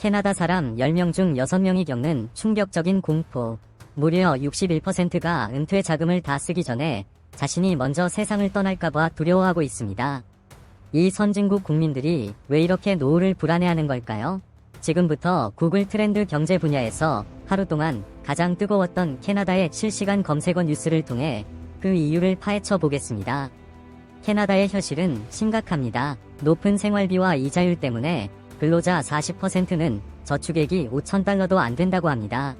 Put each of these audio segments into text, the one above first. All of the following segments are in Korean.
캐나다 사람 10명 중 6명이 겪는 충격적인 공포. 무려 61%가 은퇴 자금을 다 쓰기 전에 자신이 먼저 세상을 떠날까봐 두려워하고 있습니다. 이 선진국 국민들이 왜 이렇게 노후를 불안해하는 걸까요? 지금부터 구글 트렌드 경제 분야에서 하루 동안 가장 뜨거웠던 캐나다의 실시간 검색어 뉴스를 통해 그 이유를 파헤쳐 보겠습니다. 캐나다의 현실은 심각합니다. 높은 생활비와 이자율 때문에 근로자 40%는 저축액이 5,000달러도 안 된다고 합니다.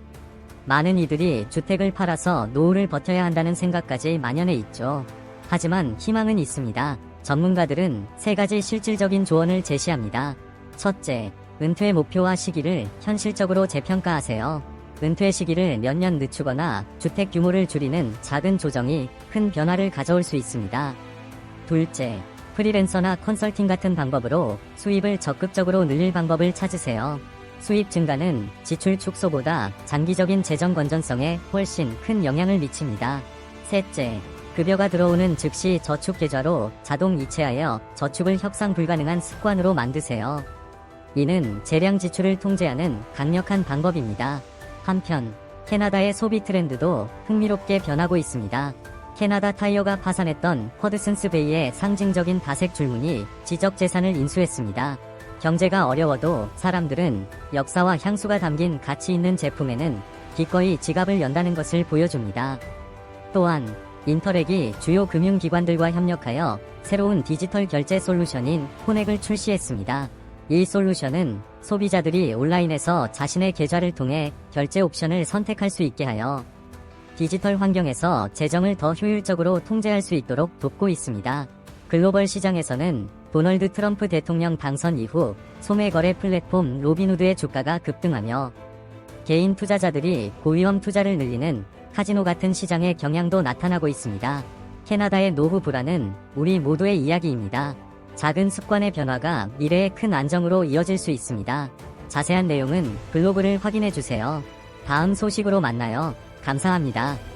많은 이들이 주택을 팔아서 노후를 버텨야 한다는 생각까지 만연해 있죠. 하지만 희망은 있습니다. 전문가들은 세 가지 실질적인 조언을 제시합니다. 첫째, 은퇴 목표와 시기를 현실적으로 재평가하세요. 은퇴 시기를 몇 년 늦추거나 주택 규모를 줄이는 작은 조정이 큰 변화를 가져올 수 있습니다. 둘째, 프리랜서나 컨설팅 같은 방법으로 수입을 적극적으로 늘릴 방법을 찾으세요. 수입 증가는 지출 축소보다 장기적인 재정 건전성에 훨씬 큰 영향을 미칩니다. 셋째, 급여가 들어오는 즉시 저축 계좌로 자동 이체하여 저축을 협상 불가능한 습관으로 만드세요. 이는 재량 지출을 통제하는 강력한 방법입니다. 한편, 캐나다의 소비 트렌드도 흥미롭게 변하고 있습니다. 캐나다 타이어가 파산했던 허드슨스 베이의 상징적인 다색 줄무늬 지적 재산을 인수했습니다. 경제가 어려워도 사람들은 역사와 향수가 담긴 가치 있는 제품에는 기꺼이 지갑을 연다는 것을 보여줍니다. 또한 인터렉이 주요 금융기관들과 협력하여 새로운 디지털 결제 솔루션인 호넥을 출시했습니다. 이 솔루션은 소비자들이 온라인에서 자신의 계좌를 통해 결제 옵션을 선택할 수 있게 하여 디지털 환경에서 재정을 더 효율적으로 통제할 수 있도록 돕고 있습니다. 글로벌 시장에서는 도널드 트럼프 대통령 당선 이후 소매 거래 플랫폼 로빈후드의 주가가 급등하며 개인 투자자들이 고위험 투자를 늘리는 카지노 같은 시장의 경향도 나타나고 있습니다. 캐나다의 노후 불안은 우리 모두의 이야기입니다. 작은 습관의 변화가 미래의 큰 안정으로 이어질 수 있습니다. 자세한 내용은 블로그를 확인해 주세요. 다음 소식으로 만나요. 감사합니다.